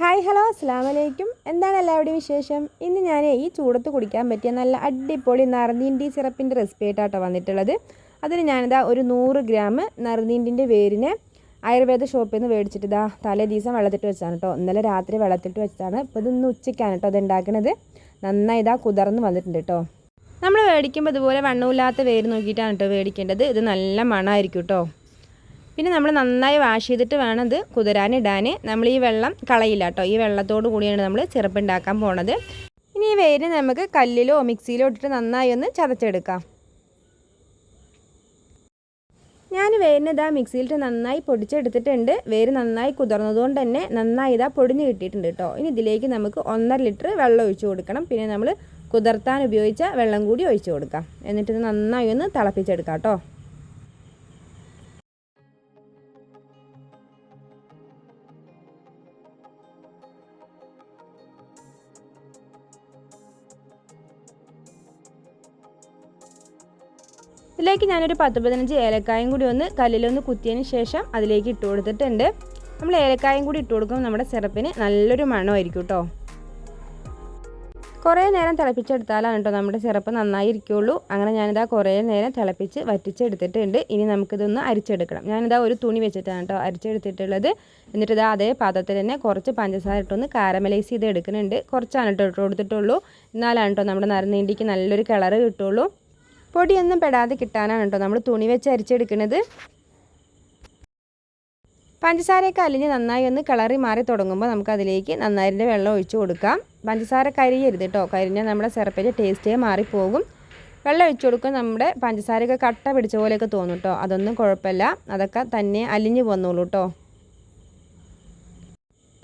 Hi hello അസ്സാം വലൈക്കും എന്താണ് എല്ലാവരുടെയും വിശേഷം? ഇന്ന് ഞാൻ ഈ ചൂടത്ത് കുടിക്കാൻ പറ്റിയ നല്ല അടിപൊളി നറുനീണ്ടി സിറപ്പിന്റെ റെസിപ്പി ആയിട്ടാട്ടോ വന്നിട്ടുള്ളത്. അതിന് ഞാനിതാ ഒരു നൂറ് ഗ്രാം നറുനീണ്ടിന്റെ വേരിനെ ആയുർവേദ ഷോപ്പിൽ നിന്ന് മേടിച്ചിട്ട് ഇതാ തലേ ദിവസം വെള്ളത്തിട്ട് വെച്ചാണ് കേട്ടോ. ഇന്നലെ രാത്രി വെള്ളത്തിട്ട് വെച്ചതാണ്. ഇപ്പോൾ ഇതൊന്ന് ഉച്ചയ്ക്കാണ് കേട്ടോ അത് ഉണ്ടാക്കണത് നന്നായി ഇതാ കുതിർന്ന് വന്നിട്ടുണ്ട് കേട്ടോ. നമ്മൾ മേടിക്കുമ്പോൾ ഇതുപോലെ വണ്ണമില്ലാത്ത വേര് നോക്കിയിട്ടാണ് കേട്ടോ മേടിക്കേണ്ടത്. ഇത് നല്ല മണമായിരിക്കും കേട്ടോ. പിന്നെ നമ്മൾ നന്നായി വാഷ് ചെയ്തിട്ട് വേണം ഇത് കുതിരാനിടാൻ നമ്മൾ ഈ വെള്ളം കളയില്ല കേട്ടോ. ഈ വെള്ളത്തോട് കൂടിയാണ് നമ്മൾ ചെറുപ്പുണ്ടാക്കാൻ പോണത്. ഇനി ഈ വേര് നമുക്ക് കല്ലിലോ മിക്സിയിലോ ഇട്ടിട്ട് നന്നായി ഒന്ന് ചതച്ചെടുക്കാം. ഞാൻ വേരിന് ഇതാ മിക്സിയിലിട്ട് നന്നായി പൊടിച്ചെടുത്തിട്ടുണ്ട്. വേര് നന്നായി കുതിർന്നതുകൊണ്ട് തന്നെ നന്നായി ഇതാ പൊടിഞ്ഞ് കിട്ടിയിട്ടുണ്ട് കേട്ടോ. ഇനി ഇതിലേക്ക് നമുക്ക് ഒന്നര ലിറ്റർ വെള്ളം ഒഴിച്ചു കൊടുക്കണം. പിന്നെ നമ്മൾ കുതിർത്താൻ ഉപയോഗിച്ച വെള്ളം കൂടി ഒഴിച്ചു കൊടുക്കാം. എന്നിട്ട് നന്നായി ഒന്ന് തിളപ്പിച്ചെടുക്കാം കേട്ടോ. ഇതിലേക്ക് ഞാനൊരു പത്ത് പതിനഞ്ച് ഏലക്കായും കൂടി ഒന്ന് കല്ലിലൊന്ന് കുത്തിയതിന് ശേഷം അതിലേക്ക് ഇട്ട് കൊടുത്തിട്ടുണ്ട്. നമ്മൾ ഏലക്കായും കൂടി ഇട്ട് കൊടുക്കുമ്പോൾ നമ്മുടെ സിറപ്പിന് നല്ലൊരു മണമായിരിക്കും കേട്ടോ കുറേ നേരം തിളപ്പിച്ചെടുത്താലാണ് കേട്ടോ നമ്മുടെ സിറപ്പ് നന്നായി ഇരിക്കുള്ളൂ അങ്ങനെ ഞാനിതാ കുറേ നേരം തിളപ്പിച്ച് വറ്റിച്ചെടുത്തിട്ടുണ്ട്. ഇനി നമുക്കിതൊന്ന് അരിച്ചെടുക്കണം. ഞാനിതാ ഒരു തുണി വെച്ചിട്ടാണ് കേട്ടോ അരിച്ചെടുത്തിട്ടുള്ളത്. എന്നിട്ട് ഇതാ അതേ പാത്രത്തിൽ തന്നെ കുറച്ച് പഞ്ചസാര ഇട്ടൊന്ന് കാരമലൈസ് ചെയ്ത് എടുക്കുന്നുണ്ട് കുറച്ചാണ് കേട്ടോ ഇട്ട് കൊടുത്തിട്ടുള്ളൂ. എന്നാലാണ് കേട്ടോ നമ്മുടെ നരനീണ്ടിക്ക് നല്ലൊരു കളറ് കിട്ടുള്ളൂ. പൊടിയൊന്നും പെടാതെ കിട്ടാനാണ് കേട്ടോ. നമ്മൾ തുണി വെച്ച് അരിച്ചെടുക്കുന്നത്. പഞ്ചസാരയൊക്കെ അലിഞ്ഞ് നന്നായി ഒന്ന് കളറി മാറി തുടങ്ങുമ്പോൾ നമുക്ക് അതിലേക്ക് വെള്ളം ഒഴിച്ചു കൊടുക്കാം. പഞ്ചസാര കരിയരുത് കേട്ടോ. കരിഞ്ഞാൽ നമ്മുടെ സിറപ്പിന്റെ ടേസ്റ്റേ മാറിപ്പോകും. വെള്ളം ഒഴിച്ചു കൊടുക്കും നമ്മുടെ പഞ്ചസാരയൊക്കെ കട്ട പിടിച്ച പോലെയൊക്കെ തോന്നും കേട്ടോ. അതൊന്നും കുഴപ്പമില്ല. അതൊക്കെ തന്നെ അലിഞ്ഞു പോന്നോളൂ കേട്ടോ.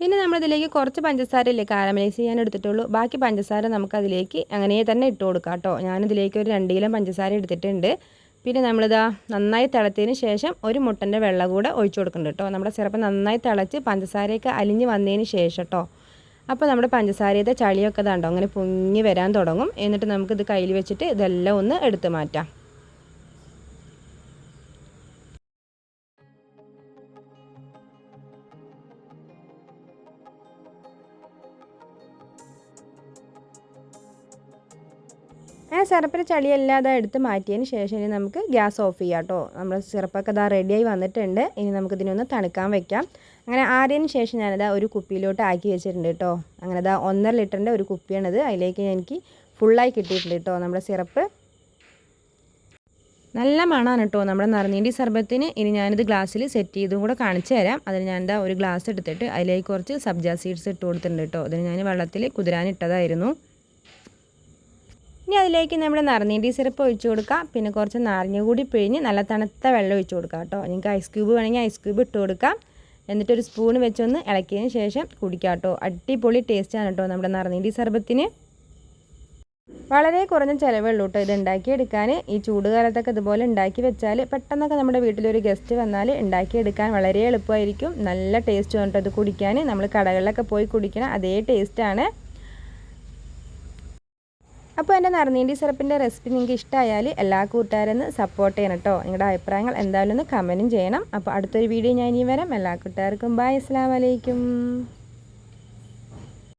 പിന്നെ നമ്മളിതിലേക്ക് കുറച്ച് പഞ്ചസാര ഇല്ലേ കാരമലൈസ് ചെയ്യാൻ എടുത്തിട്ടുള്ളൂ. ബാക്കി പഞ്ചസാര നമുക്കതിലേക്ക് അങ്ങനെ തന്നെ ഇട്ട് കൊടുക്കാം കേട്ടോ. ഞാനിതിലേക്ക് ഒരു രണ്ട് കിലോ പഞ്ചസാര എടുത്തിട്ടുണ്ട്. പിന്നെ നമ്മളിതാ നന്നായി തിളച്ചതിന് ശേഷം ഒരു മുട്ടന്റെ വെള്ളം കൂടെ ഒഴിച്ചു കൊടുക്കുന്നുണ്ട് കേട്ടോ. നമ്മുടെ സിറപ്പ് നന്നായി തിളച്ച് പഞ്ചസാരയൊക്കെ അലിഞ്ഞ് വന്നതിന് ശേഷം കേട്ടോ. അപ്പോൾ നമ്മുടെ പഞ്ചസാരയുടെ ചളിയൊക്കെ ഇതാണ്ടോ അങ്ങനെ പൊങ്ങി വരാൻ തുടങ്ങും. എന്നിട്ട് നമുക്കിത് കയ്യിൽ വെച്ചിട്ട് ഇതെല്ലാം ഒന്ന് എടുത്ത് മാറ്റാം. ആ സിറപ്പിൽ ചളിയെല്ലാം അത് എടുത്ത് മാറ്റിയതിന് ശേഷം ഇനി നമുക്ക് ഗ്യാസ് ഓഫ് ചെയ്യാം കേട്ടോ. നമ്മൾ സിറപ്പൊക്കെ ഇതാ റെഡിയായി വന്നിട്ടുണ്ട്. ഇനി നമുക്ക് ഇതിനൊന്ന് തണുക്കാൻ വെക്കാം. അങ്ങനെ ആറിയതിന് ശേഷം ഞാനിതാ ഒരു കുപ്പിയിലോട്ട് ആക്കി വെച്ചിട്ടുണ്ട് കേട്ടോ. അങ്ങനെ ഇതാ ഒന്നര ലിറ്ററിന്റെ ഒരു കുപ്പിയാണിത്. അതിലേക്ക് എനിക്ക് ഫുള്ളായി കിട്ടിയിട്ടുണ്ട് കേട്ടോ നമ്മുടെ സിറപ്പ്. നല്ല മണമാണ് കേട്ടോ നമ്മുടെ നറുനീണ്ടി സർബത്തിന്. ഇനി ഞാനിത് ഗ്ലാസ്സിൽ സെറ്റ് ചെയ്തും കൂടെ കാണിച്ചു തരാം. അതിന് ഞാനിതാ ഒരു ഗ്ലാസ് എടുത്തിട്ട് അതിലേക്ക് കുറച്ച് സബ്ജ സീഡ്സ് ഇട്ട് കൊടുത്തിട്ടുണ്ട് കേട്ടോ. അതിന് ഞാൻ വെള്ളത്തിൽ കുതിരാനിട്ടതായിരുന്നു. ഇനി അതിലേക്ക് നമ്മൾ നറുനീണ്ടി സിറപ്പ് ഒഴിച്ച് കൊടുക്കുക പിന്നെ കുറച്ച് നാരങ്ങ കൂടി പിഴിഞ്ഞ് നല്ല തണുത്ത വെള്ളം ഒഴിച്ച് കൊടുക്കുക കേട്ടോ. നിങ്ങൾക്ക് ഐസ് ക്യൂബ് വേണമെങ്കിൽ ഐസ് ക്യൂബ് ഇട്ട് കൊടുക്കാം. എന്നിട്ടൊരു സ്പൂൺ വെച്ചൊന്ന് ഇളക്കിയതിന് ശേഷം കുടിക്കാം കേട്ടോ. അടിപൊളി ആണ് കേട്ടോ നമ്മുടെ നറുനീണ്ടി സർബത്തിന് വളരെ കുറഞ്ഞ ചിലവുള്ളൂ കേട്ടോ ഇത് ഉണ്ടാക്കിയെടുക്കാൻ. ഈ ചൂടുകാലത്തൊക്കെ ഇതുപോലെ ഉണ്ടാക്കി വെച്ചാൽ പെട്ടെന്നൊക്കെ നമ്മുടെ വീട്ടിലൊരു ഗസ്റ്റ് വന്നാൽ ഉണ്ടാക്കിയെടുക്കാൻ വളരെ എളുപ്പമായിരിക്കും. നല്ല ടേസ്റ്റ് ആണ് കേട്ടോ ഇത് കുടിക്കാൻ. നമ്മൾ കടകളിലൊക്കെ പോയി കുടിക്കണം അതേ ടേസ്റ്റാണ് അപ്പോൾ എന്റെ നറുനീണ്ടി സിറപ്പിന്റെ റെസിപ്പി നിങ്ങൾക്ക് ഇഷ്ടമായാൽ എല്ലാ കൂട്ടുകാരെന്ന് സപ്പോർട്ട് ചെയ്യണം കേട്ടോ നിങ്ങളുടെ അഭിപ്രായങ്ങൾ എന്തായാലും ഒന്ന് കമന്റും ചെയ്യണം. അപ്പോൾ അടുത്തൊരു വീഡിയോ ഞാൻ ഇനി വരാം. എല്ലാ കൂട്ടുകാർക്കും ബായ് അസ്സാം വലൈക്കും